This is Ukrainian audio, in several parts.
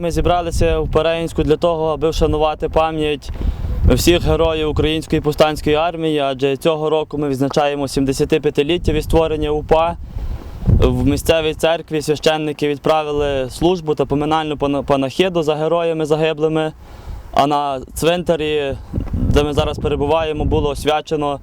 ми зібралися в Переїнську для того, аби вшанувати пам'ять всіх героїв Української повстанської армії, адже цього року ми відзначаємо 75-ліття від створення УПА. В місцевій церкві священники відправили службу та поминальну пана- панахиду за героями загиблими. А на цвинтарі, де ми зараз перебуваємо, було освячено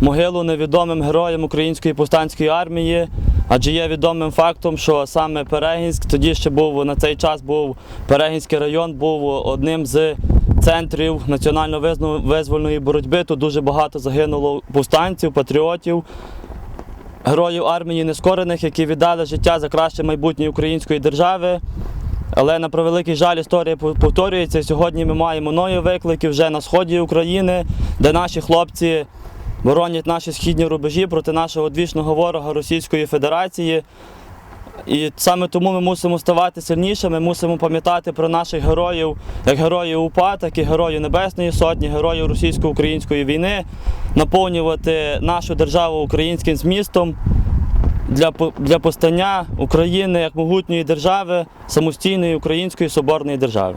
могилу невідомим героям Української повстанської армії. Адже є відомим фактом, що саме Перегінськ, тоді ще був на цей час був Перегінський район, був одним з центрів національно-визвольної боротьби. Тут дуже багато загинуло повстанців, патріотів, героїв армії нескорених, які віддали життя за краще майбутнє української держави. Але на превеликий жаль, історія повторюється. Сьогодні ми маємо нові виклики вже на сході України, де наші хлопці боронять наші східні рубежі проти нашого одвічного ворога Російської Федерації. І саме тому ми мусимо ставати сильнішими, мусимо пам'ятати про наших героїв, як героїв УПА, так і героїв Небесної Сотні, героїв російсько-української війни, наповнювати нашу державу українським змістом для, для постання України як могутньої держави, самостійної української соборної держави.